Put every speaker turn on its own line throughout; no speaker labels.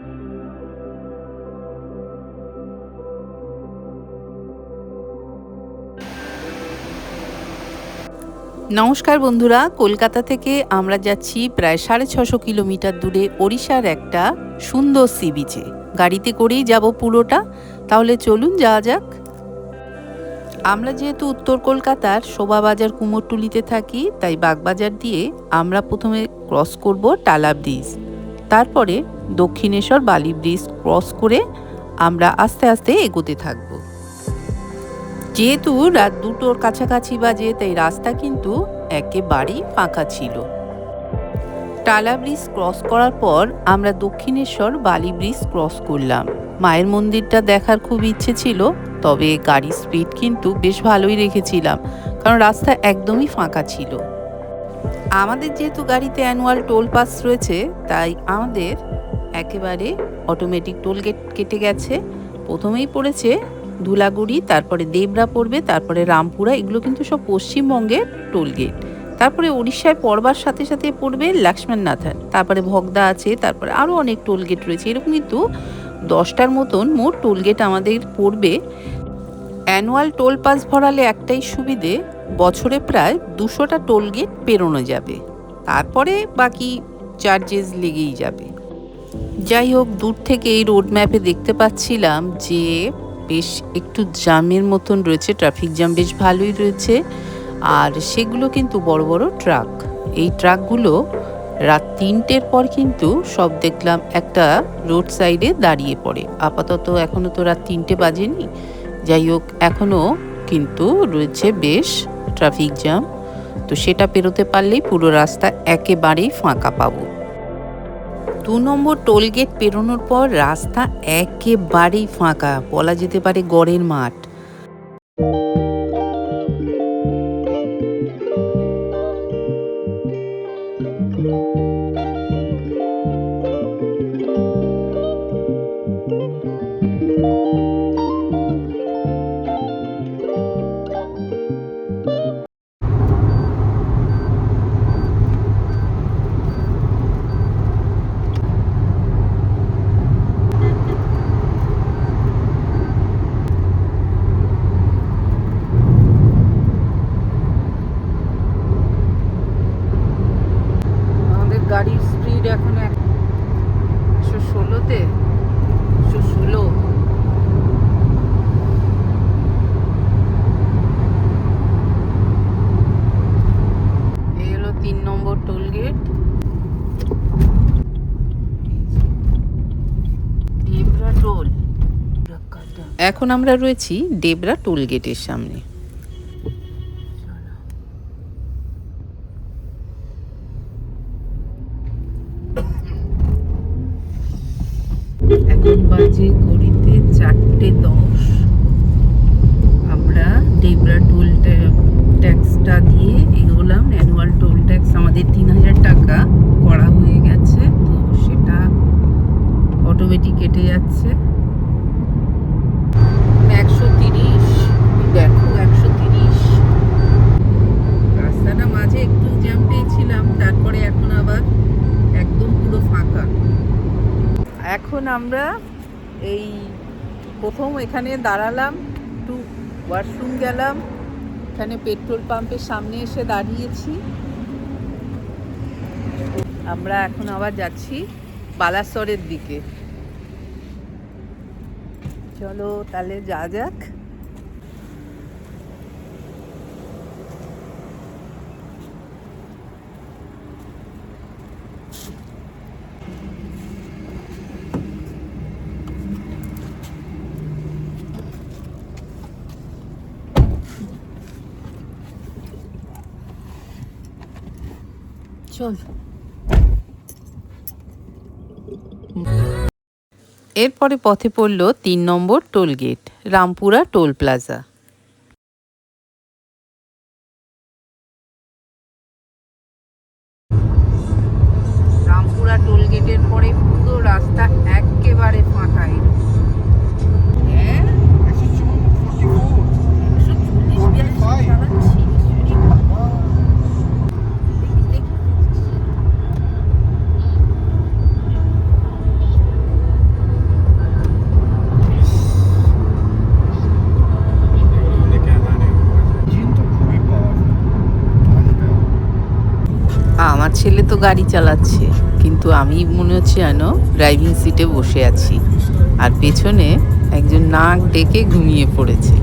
নমস্কার বন্ধুরা, কলকাতা থেকে আমরা যাচ্ছি প্রায় সাড়ে ছশো কিলোমিটার দূরে ওড়িশার একটা সুন্দর সি বিচে গাড়িতে করেই যাব পুরোটা, তাহলে চলুন যাওয়া যাক। আমরা যেহেতু উত্তর কলকাতার, শোভাবাজার কুমোরটুলিতে থাকি, তাই বাগবাজার দিয়ে আমরা প্রথমে ক্রস করব টালা ব্রিজ তারপরে দক্ষিণেশ্বর বালি ব্রিজ ক্রস করে আমরা আস্তে আস্তে এগোতে থাকব। যেহেতু রাত দুটোর কাছাকাছি বাজে, তাই রাস্তা কিন্তু একেবারেই ফাঁকা ছিল। টালা ব্রিজ ক্রস করার পর আমরা দক্ষিণেশ্বর বালি ব্রিজ ক্রস করলাম। মায়ের মন্দিরটা দেখার খুব ইচ্ছে ছিল, তবে গাড়ির স্পিড কিন্তু বেশ ভালোই রেখেছিলাম, কারণ রাস্তা একদমই ফাঁকা ছিল। আমাদের যেহেতু গাড়িতে অ্যানুয়াল টোল পাস রয়েছে, তাই আমাদের একেবারে অটোমেটিক টোল গেট কেটে গেছে। প্রথমেই পড়েছে ধুলাগুড়ি, তারপরে দেবরা পড়বে, তারপরে রামপুরা, এগুলো কিন্তু সব পশ্চিমবঙ্গের টোল গেট তারপরে উড়িষ্যায় পড়বার সাথে সাথে পড়বে লক্ষ্মণ নাথান তারপরে ভগদা আছে, তারপরে আরও অনেক টোল গেট রয়েছে। এরকম কিন্তু দশটার মতন মোট টোল গেট আমাদের পড়বে। অ্যানুয়াল টোল পাস ভরালে একটাই সুবিধে, বছরে প্রায় দুশোটা টোল গেট পেরোনো যাবে। তারপরে বাকি চার্জেস লেগেই যাবে। যাই হোক, দূর থেকে এই রোড ম্যাপে দেখতে পাচ্ছিলাম যে বেশ একটু জ্যামের মতন রয়েছে ট্রাফিক জ্যাম বেশ ভালোই রয়েছে। আর সেগুলো কিন্তু বড় বড় ট্রাক এই ট্রাকগুলো রাত তিনটের পর কিন্তু সব দেখলাম একটা রোড সাইডে দাঁড়িয়ে পড়ে। আপাতত এখনও তো রাত তিনটে বাজেনি। যাই হোক এখনও কিন্তু রয়েছে বেশ ট্রাফিক জ্যাম তো সেটা পেরোতে পারলেই পুরো রাস্তা একেবারেই ফাঁকা পাবো। দু নম্বর টোলগেট পেরোনোর পর রাস্তা একেবারেই ফাঁকা বলা যেতে পারে গড়ের মাঠ। আমাদের এখন আমরা রয়েছি ডেবরা টোল গেটের সামনে এখন বাজে ঘড়িতে চারটে দশ আমরা ডেবরা টোল ট্যাক্সটা দিয়ে এগোলাম অ্যানুয়াল টোল ট্যাক্স আমাদের তিন হাজার টাকা করা হয়ে গেছে তো সেটা অটোমেটিক কেটে যাচ্ছে একশো তিরিশ দেখো একশো তিরিশ রাস্তাটা মাঝে একটু জ্যাম পেয়েছিলাম তারপরে এখন আবার একদম পুরো ফাঁকা এখন আমরা এই প্রথম এখানে দাঁড়ালাম, একটু ওয়াশরুম গেলাম, এখানে পেট্রোল পাম্পের সামনে এসে দাঁড়িয়েছি। আমরা এখন আবার যাচ্ছি বালাসরের দিকে। চলো তাহলে যা যাক। চল। এরপরে পথে পড়ল তিন নম্বর toll gate Rampura toll plaza. Rampura toll গেটের পরে পুরো রাস্তা একেবারে ফাঁকা এরকম। হ্যাঁ, ছেলে তো গাড়ি চালাচ্ছে, কিন্তু আমি মনে হচ্ছে যেন ড্রাইভিং সিটে বসে আছি। আর পেছনে একজন নাক ডেকে ঘুমিয়ে পড়েছে।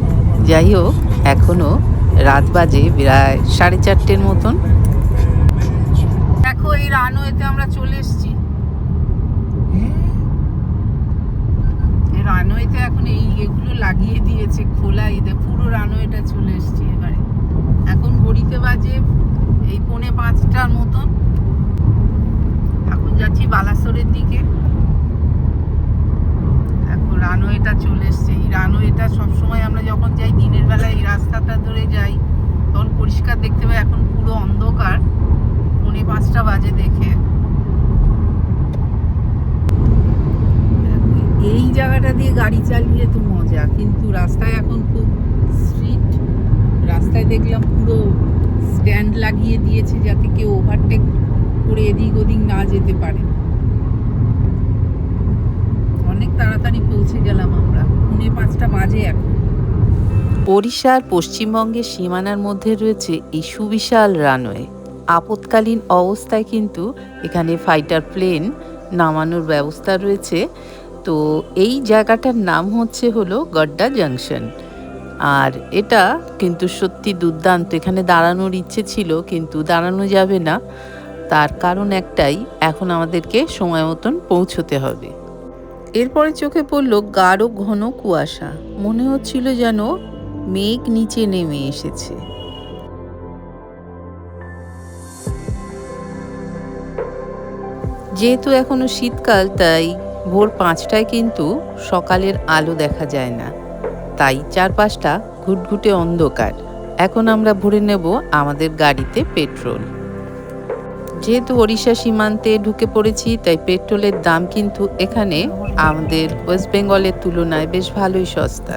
যাই হোক, এখনও রাত বাজে প্রায় সাড়ে চারটের মতন। দেখো এই রানওয়েতে আমরা চলে এসেছি। রানওয়েতে এখন এই এগুলো লাগিয়ে দিয়েছে খোলা ঈদে পুরো রানওয়েটা চলে এসেছি এবারে। এখন ঘড়িতে বাজে এই পৌনে পাঁচটার মতন। এখন যাচ্ছি বালাসোরের দিকে। এখন রানওয়েটা চলে এসছে। এই রানওয়েটা সবসময় আমরা যখন যাই, দিনের বেলা এই রাস্তাটা ধরে যাই, তখন পরিষ্কার দেখতে পাই এখন পুরো অন্ধকার। পৌনে পাঁচটা বাজে দেখে। এই জায়গাটা দিয়ে গাড়ি চালিয়ে তো মজা, কিন্তু রাস্তায় এখন খুব স্ট্রিট রাস্তায় দেখলাম পুরো স্ট্যান্ড লাগিয়ে দিয়েছে যাতে কেউ ওভারটেক করে এদিক ওদিক না যেতে পারে। অনেক তাড়াতাড়ি পৌঁছে গেলাম আমরা। পুনে পাঁচটা বাজে এখন। ওড়িশার পশ্চিমবঙ্গের সীমানার মধ্যে রয়েছে এই সুবিশাল রানওয়ে। আপৎকালীন অবস্থায় কিন্তু এখানে ফাইটার প্লেন নামানোর ব্যবস্থা রয়েছে। তো এই জায়গাটার নাম হচ্ছে হলো গড্ডা জাংশন। আর এটা কিন্তু সত্যি দুর্দান্ত। এখানে দাঁড়ানোর ইচ্ছে ছিল, কিন্তু দাঁড়ানো যাবে না। তার কারণ একটাই, এখন আমাদেরকে সময় মতন পৌঁছতে হবে। এরপরে চোখে পড়ল গাঢ় ঘন কুয়াশা। মনে হচ্ছিল যেন মেঘ নিচে নেমে এসেছে। যেহেতু এখনও শীতকাল, তাই ভোর পাঁচটায় কিন্তু সকালের আলো দেখা যায় না। তাই চারপাশটা ঘুটঘুটে অন্ধকার। এখন আমরা ভরে নেব আমাদের গাড়িতে পেট্রোল। যেহেতু ওড়িশা সীমান্তে ঢুকে পড়েছি, তাই পেট্রোলের দাম কিন্তু এখানে আমাদের ওয়েস্ট বেঙ্গলের তুলনায় বেশ ভালোই সস্তা।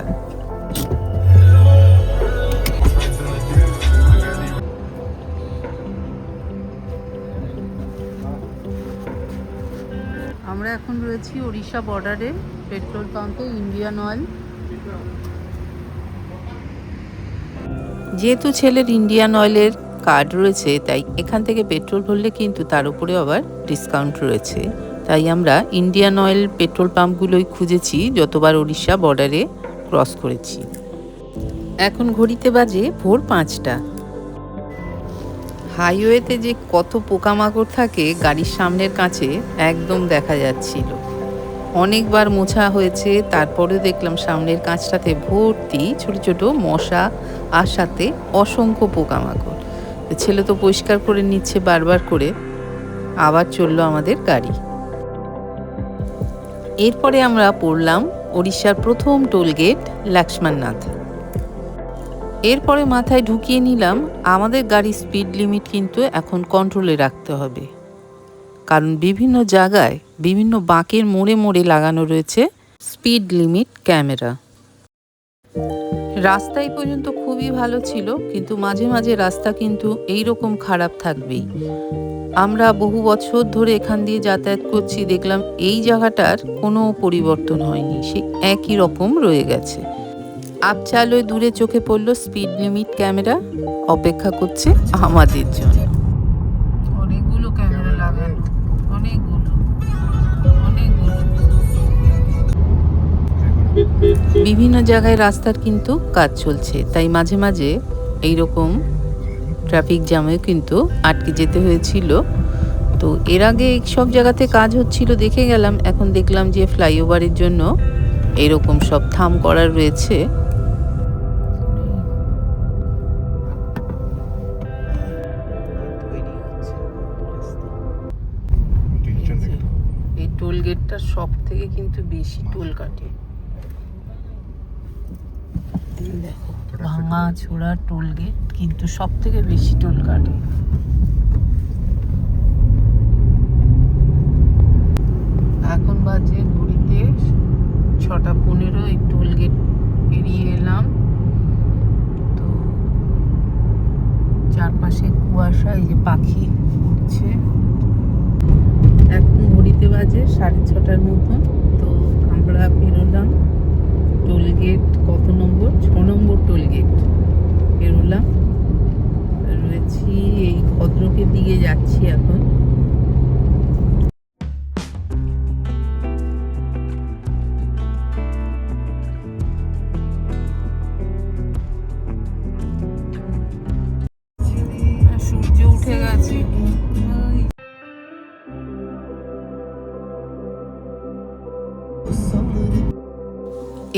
আমরা এখন রয়েছি ওড়িশা বর্ডারে পেট্রোল পাম্পে ইন্ডিয়ান অয়েল যেহেতু ছেলের ইন্ডিয়ান অয়েলের কার্ড রয়েছে, তাই এখান থেকে পেট্রোল ভরলে কিন্তু তার উপরে আবার ডিসকাউন্ট রয়েছে। তাই আমরা ইন্ডিয়ান অয়েল পেট্রোল পাম্পগুলোই খুঁজেছি, যতবার উড়িষ্যা বর্ডারে ক্রস করেছি। এখন ঘড়িতে বাজে ভোর পাঁচটা। হাইওয়েতে যে কত পোকামাকড় থাকে, গাড়ির সামনের কাছে একদম দেখা যাচ্ছিল। অনেকবার মোছা হয়েছে, তারপরে দেখলাম সামনের কাঁচটাতে ভর্তি ছোট ছোট মশা আর সাথে অসংখ্য পোকামাকড়। ছেলে তো পরিষ্কার করে নিচ্ছে বারবার করে, আবার চলল আমাদের গাড়ি। এরপরে আমরা পড়লাম ওড়িশার প্রথম টোল গেট, লক্ষ্মণনাথ। এরপরে মাথায় ঢুকিয়ে নিলাম, আমাদের গাড়ির স্পিড লিমিট কিন্তু এখন কন্ট্রোলে রাখতে হবে। কারণ বিভিন্ন জায়গায় বিভিন্ন বাঁকের মোড়ে মোড়ে লাগানো রয়েছে স্পিড লিমিট ক্যামেরা। রাস্তা এই পর্যন্ত খুবই ভালো ছিল, কিন্তু মাঝে মাঝে রাস্তা কিন্তু এই রকম খারাপ থাকবেই। আমরা বহু বছর ধরে এখান দিয়ে যাতায়াত করছি, দেখলাম এই জায়গাটার কোনো পরিবর্তন হয়নি, সে একই রকম রয়ে গেছে। আপচালোয় দূরে চোখে পড়ল স্পিড লিমিট ক্যামেরা, অপেক্ষা করছে আমাদের জন্য। বিভিন্ন জায়গায় রাস্তার কিন্তু কাজ চলছে। তাই মাঝে মাঝে এই রকম ট্রাফিক জ্যামেও কিন্তু আটকে যেতে হয়েছিল। তো এর আগে সব জায়গাতে কাজ হচ্ছিল দেখে গেলাম। এখন দেখলাম যে ফ্লাইওভারের জন্য এরকম সব থাম করা রয়েছে। এই টোল গেটটা সব থেকে কিন্তু বেশি টোল কাটে। দেখো ভাঙা ছোড়া টোল গেট কিন্তু সব থেকে বেশি টোল কাটে। এখন বাজে ঘড়িতে ছটা পনেরো এই টোল গেট পেরিয়ে এলাম। তো চারপাশে কুয়াশা এই যে পাখি উঠছে এখন ঘড়িতে বাজে সাড়ে ছটার মতন। তো আমরা বেরোলাম। গেট কত নম্বর? ছ নম্বর টোল গেট বেরোলাম।
রয়েছি এই ভদ্রকের দিকে যাচ্ছি এখন।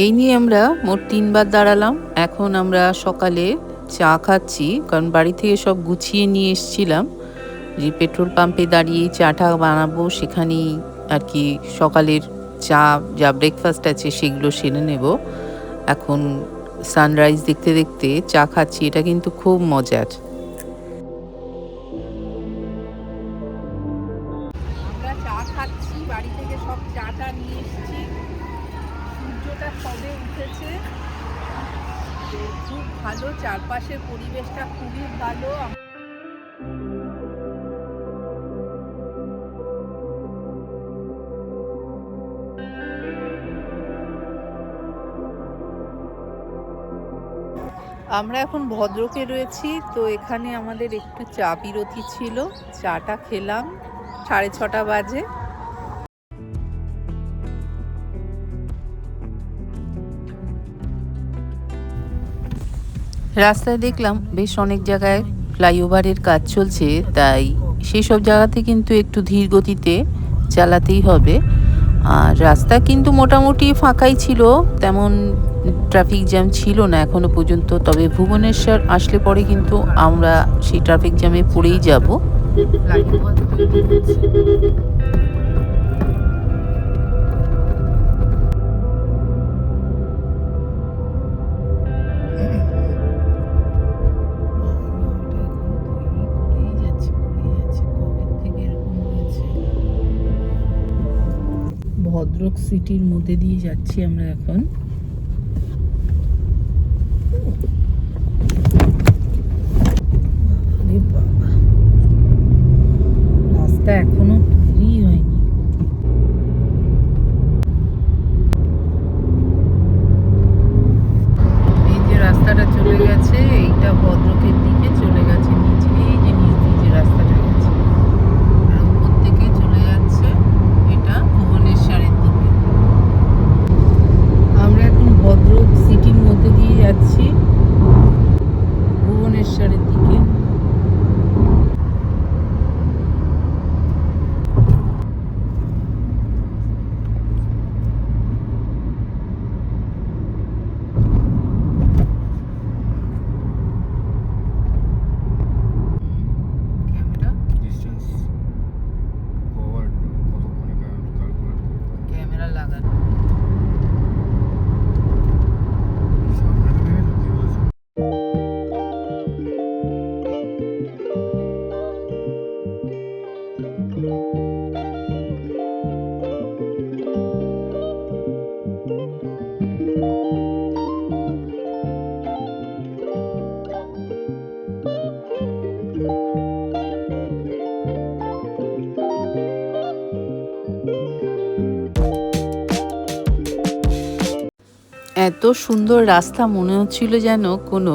এই নিয়ে আমরা মোট তিনবার দাঁড়ালাম। এখন আমরা সকালে চা খাচ্ছি, কারণ বাড়ি থেকে সব গুছিয়ে নিয়ে এসেছিলাম। যে পেট্রোল পাম্পে দাঁড়িয়ে চাটা বানাবো সেখানেই আর কি সকালের চা, যা ব্রেকফাস্ট আছে সেগুলো সেরে নেব। এখন সানরাইজ দেখতে দেখতে চা খাচ্ছি, এটা কিন্তু খুব মজার। চারপাশের পরিবেশটা খুবই ভালো। আমরা এখন ভদ্রকে রয়েছি, তো এখানে আমাদের একটু চা বিরতি ছিল। চাটা খেলাম, সাড়ে ছটা বাজে। রাস্তায় দেখলাম বেশ অনেক জায়গায় ফ্লাইওভারের কাজ চলছে, তাই সেই সব জায়গাতে কিন্তু একটু ধীর গতিতে চালাতেই হবে। আর রাস্তা কিন্তু মোটামুটি ফাঁকাই ছিল, তেমন ট্রাফিক জ্যাম ছিল না এখনও পর্যন্ত, তবে ভুবনেশ্বর আসলে পরে কিন্তু আমরা সেই ট্রাফিক জ্যামে পড়েই যাব। ভদ্রক সিটির মধ্যে দিয়ে যাচ্ছি আমরা এখন। এত সুন্দর রাস্তা মনে হচ্ছিল যেন কোনো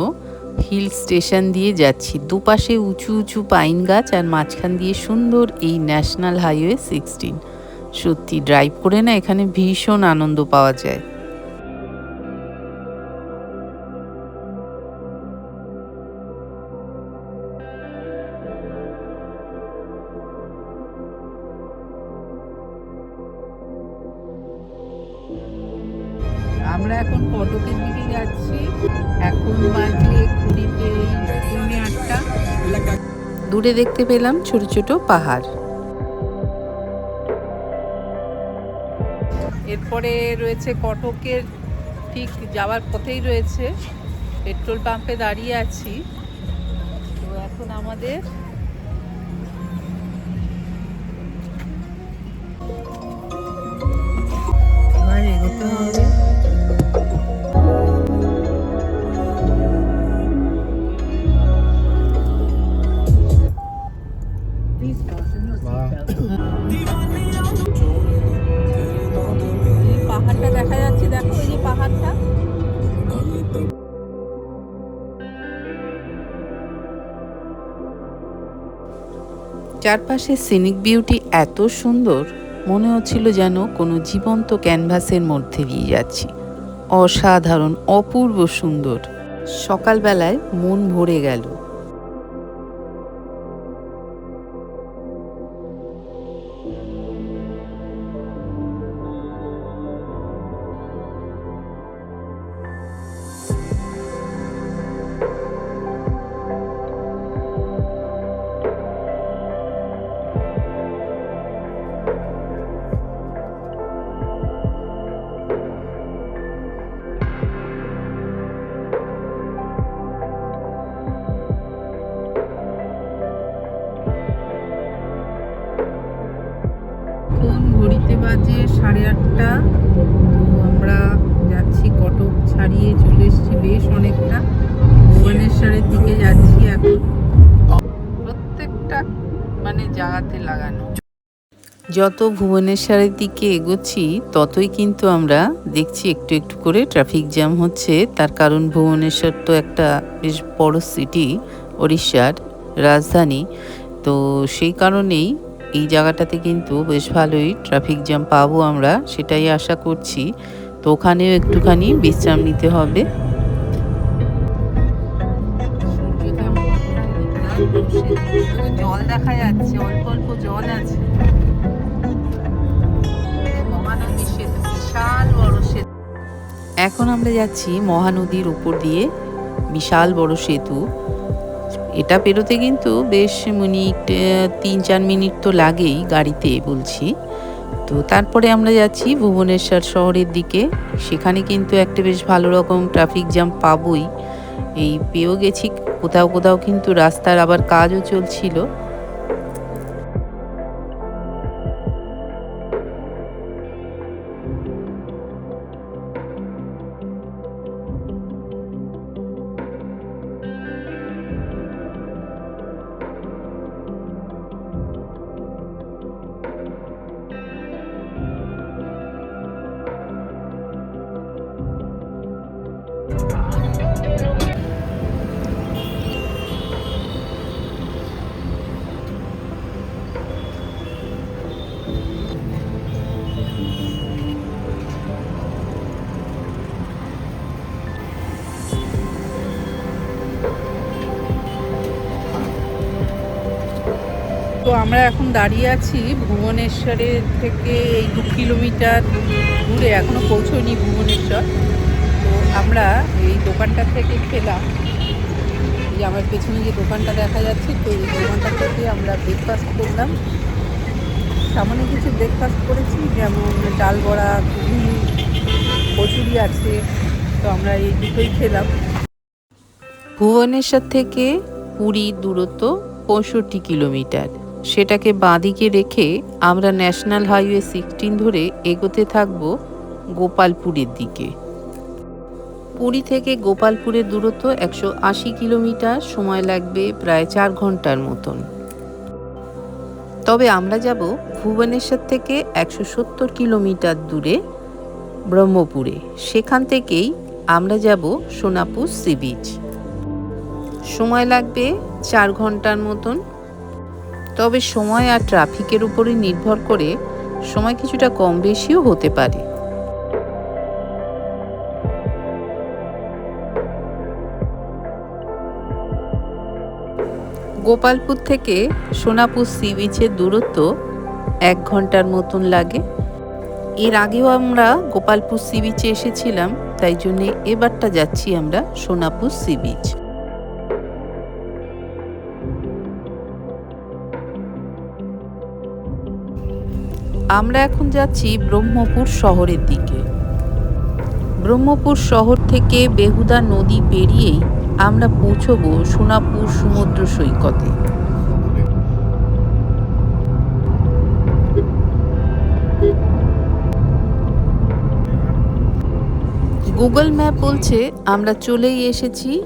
হিল স্টেশন দিয়ে যাচ্ছি। দুপাশে উঁচু উঁচু পাইন গাছ আর মাঝখান দিয়ে সুন্দর এই ন্যাশনাল হাইওয়ে সিক্সটিন। সত্যি ড্রাইভ করে না এখানে ভীষণ আনন্দ পাওয়া যায়। দূরে দেখতে পেলাম ছোট ছোট পাহাড়। এরপরে রয়েছে কটকের ঠিক যাওয়ার পথেই রয়েছে পেট্রোল পাম্পে দাঁড়িয়ে আছি। তো এখন আমাদের এগোতে
চারপাশের সিনিক বিউটি এত সুন্দর মনে হচ্ছিল যেন কোনো জীবন্ত ক্যানভাসের মধ্যে দিয়ে যাচ্ছি। অসাধারণ, অপূর্ব সুন্দর। সকালবেলায় মন ভরে গেল। মানে জায়গাতে লাগানো। যত ভুবনেশ্বরের দিকে এগোচ্ছি ততই কিন্তু আমরা দেখছি একটু একটু করে ট্রাফিক জ্যাম হচ্ছে। তার কারণ ভুবনেশ্বর তো একটা বেশ বড় সিটি ওড়িশার রাজধানী। তো সেই কারণেই এই জায়গাটাতে কিন্তু বেশ ভালোই ট্রাফিক জ্যাম পাবো আমরা সেটাই আশা করছি। তো ওখানেও একটুখানি বিশ্রাম নিতে হবে। জল দেখা যাচ্ছে, অল্প অল্প জল আছে। মহানদী সেতু, বিশাল সেতু। এখন আমরা যাচ্ছি মহানদীর উপর দিয়ে, বিশাল বড় সেতু। এটা পেরোতে কিন্তু বেশ মিনিট তিন চার মিনিট তো লাগেই গাড়িতে বলছি। তো তারপরে আমরা যাচ্ছি ভুবনেশ্বর শহরের দিকে। সেখানে কিন্তু একটা বেশ ভালো রকম ট্রাফিক জ্যাম পাবোই। এই পেয়েও গেছি। কোথাও কোথাও কিন্তু রাস্তার আবার কাজও চলছিল। আমরা এখন দাঁড়িয়ে আছি ভুবনেশ্বরের থেকে এই দু কিলোমিটার দূরে এখনও পৌঁছইনি ভুবনেশ্বর। তো আমরা এই দোকানটা থেকে খেলাম। যে আমার পেছনে যে দোকানটা দেখা যাচ্ছে, তো এই দোকানটা থেকে আমরা ব্রেকফাস্ট করলাম। সামান্য কিছু ব্রেকফাস্ট করেছি, যেমন ডাল বড়া, ঘুগনি, কচুরি আছে, তো আমরা এই দুটোই খেলাম। ভুবনেশ্বর থেকে পুরী দূরত্ব পঁয়ষট্টি কিলোমিটার। সেটাকে বাঁদিকে রেখে আমরা ন্যাশনাল হাইওয়ে সিক্সটিন ধরে এগোতে থাকব গোপালপুরের দিকে। পুরী থেকে গোপালপুরের দূরত্ব একশো আশি কিলোমিটার, সময় লাগবে প্রায় চার ঘণ্টার মতন। তবে আমরা যাব ভুবনেশ্বর থেকে একশো সত্তর কিলোমিটার দূরে ব্রহ্মপুরে। সেখান থেকেই আমরা যাব সোনাপুর সি বিচ। সময় লাগবে চার ঘণ্টার মতন তবে সময় আর ট্রাফিকের উপরে নির্ভর করে সময় কিছুটা কম বেশিও হতে পারে। গোপালপুর থেকে সোনাপুর সি বিচের দূরত্ব এক ঘণ্টার মতন লাগে। এর আগেও আমরা গোপালপুর সি বিচে এসেছিলাম, তাই জন্যে এবারটা যাচ্ছি আমরা সোনাপুর সি বিচ। আমরা এখন যাচ্ছি ব্রহ্মপুর শহরের দিকে। ব্রহ্মপুর শহর থেকে বেহুদা নদী পেরিয়েই আমরা পৌঁছবো সোনাপুর সমুদ্র সৈকতে। গুগল ম্যাপ বলছে আমরা চলেই এসেছি।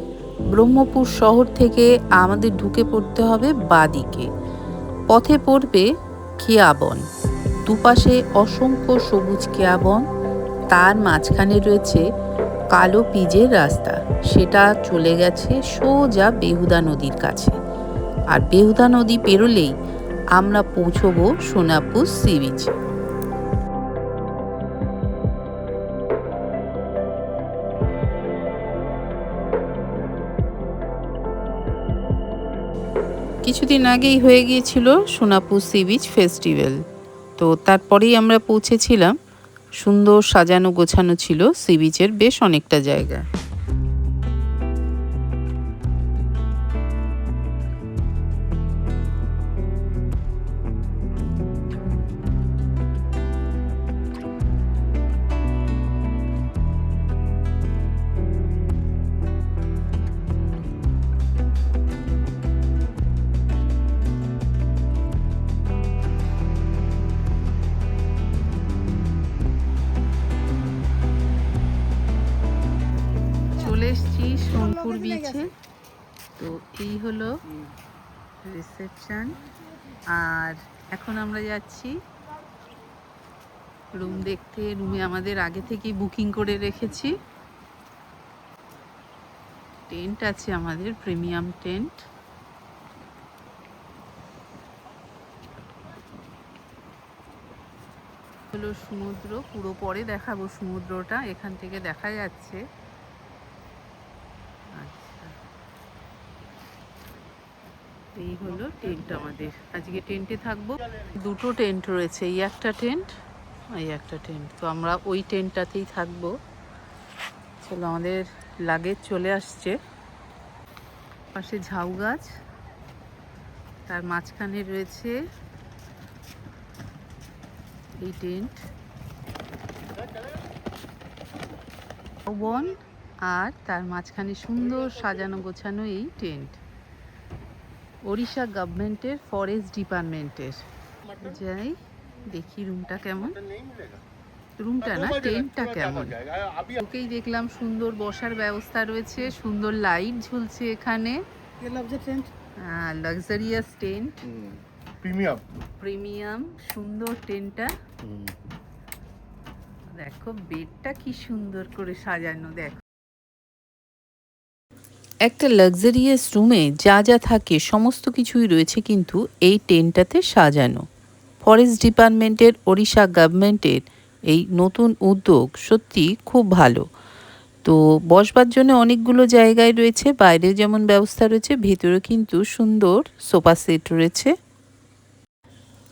ব্রহ্মপুর শহর থেকে আমাদের ঢুকে পড়তে হবে বাদিকে। পথে পড়বে খেয়াবন। দুপাশে অসংখ্য সবুজ কেয়াবন, তার মাঝখানে রয়েছে কালো পিজের রাস্তা। সেটা চলে গেছে সোজা বেহুদা নদীর কাছে। আর বেহুদা নদী পেরোলেই
আমরা পৌঁছবো সোনাপুর সি বিচ। কিছুদিন আগেই হয়ে গিয়েছিল সোনাপুর সি বিচ ফেস্টিভ্যাল। তো তারপরেই আমরা পৌঁছেছিলাম। সুন্দর সাজানো গোছানো ছিল সি বিচের বেশ অনেকটা জায়গা। হলো রিসেপশন। আর এখন আমরা যাচ্ছি রুম দেখতে। রুমে আমাদের আগে থেকেই বুকিং করে রেখেছি। টেন্ট আছে আমাদের, প্রিমিয়াম টেন্ট। হলো সমুদ্র, পুরো পরে দেখাবো সমুদ্রটা, এখান থেকে দেখা যাচ্ছে। আচ্ছা। এই হলো টেন্ট আমাদের। আজকে টেন্টে থাকব। দুটো টেন্ট রয়েছে, এই একটা টেন্ট এই একটা টেন্ট তো আমরা ওই টেন্টটাতেই থাকব। চলো আমাদের লাগেজ চলে আসছে। পাশে ঝাউ গাছ। তার মাঝখানে রয়েছে এই টেন্ট বন আর তার মাঝখানে সুন্দর সাজানো গোছানো এই টেন্ট ওড়িশা গভর্নমেন্টের ফরেস্ট ডিপার্টমেন্টের। যাই দেখি রুমটা কেমন। রুমটা না টেন্টটা কেমন। ওকেই দেখলাম সুন্দর বসার ব্যবস্থা রয়েছে সুন্দর লাইট ঝুলছে এখানে। লাক্সারিয়াস টেন্ট
প্রিমিয়াম
প্রিমিয়াম সুন্দর টেন্টটা দেখো বেডটা কি সুন্দর করে সাজানো দেখো। একটা লাক্সারিয়াস রুমে যা যা থাকে, সমস্ত কিছুই রয়েছে কিন্তু এই টেন্টটাতে সাজানো। ফরেস্ট ডিপার্টমেন্টের ওড়িশা গভর্নমেন্টের এই নতুন উদ্যোগ সত্যি খুব ভালো। তো বসবার জন্য অনেকগুলো জায়গায় রয়েছে, বাইরে যেমন ব্যবস্থা রয়েছে ভেতরে কিন্তু সুন্দর সোফা সেট রয়েছে।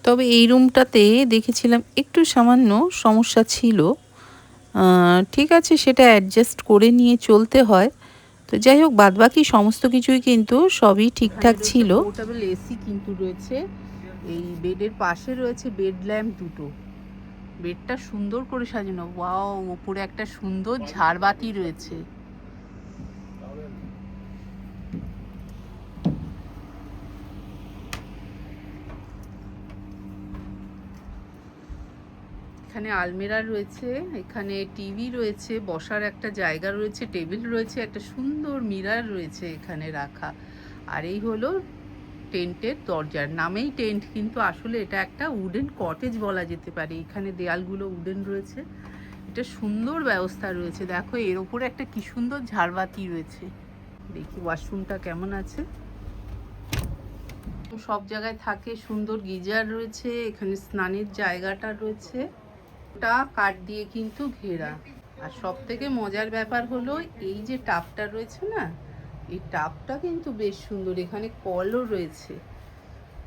তবে এই রুমটাতে দেখেছিলাম একটু সামান্য সমস্যা ছিল। ঠিক আছে, সেটা অ্যাডজাস্ট করে নিয়ে চলতে হয়। তো যাই হোক বাদ বাকি সমস্ত কিছুই কিন্তু সবই ঠিকঠাক ছিল। এসি কিন্তু রয়েছে। এই বেডের পাশে রয়েছে বেড ল্যাম্প দুটো। বেডটা সুন্দর করে সাজানো। ওয়াও ওপরে একটা সুন্দর ঝাড়বাতি রয়েছে। এখানে আলমিরা রয়েছে, এখানে টিভি রয়েছে, বসার একটা জায়গা রয়েছে, টেবিল রয়েছে, একটা সুন্দর মিরার রয়েছে এখানে রাখা। আর এই হলো টেন্টের দরজার নামেই টেন্ট, কিন্তু আসলে এটা একটা উডেন কটেজ বলা যেতে পারে। এখানে দেয়ালগুলো উডেন রয়েছে। এটা সুন্দর ব্যবস্থা রয়েছে। দেখো, এর ওপরে একটা কি সুন্দর ঝাড়বাতি রয়েছে। দেখি ওয়াশরুমটা কেমন আছে। সব জায়গায় থাকে, সুন্দর গিজার রয়েছে, এখানে স্নানের জায়গাটা রয়েছে। ওটা কাঠ দিয়ে কিন্তু ঘেরা। আর সব থেকে মজার ব্যাপার হলো, এই যে টাপটা রয়েছে না, এই টাপটা কিন্তু বেশ সুন্দর। এখানে কলও রয়েছে।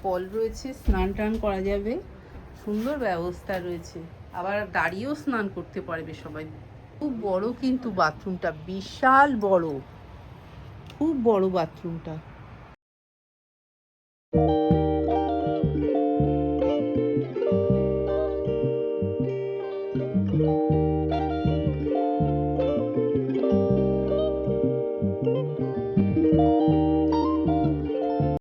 কল রয়েছে, স্নান টান করা যাবে। সুন্দর ব্যবস্থা রয়েছে। আবার দাঁড়িয়েও স্নান করতে পারবে সবাই। খুব বড় কিন্তু বাথরুমটা, বিশাল বড়। খুব বড় বাথরুমটা।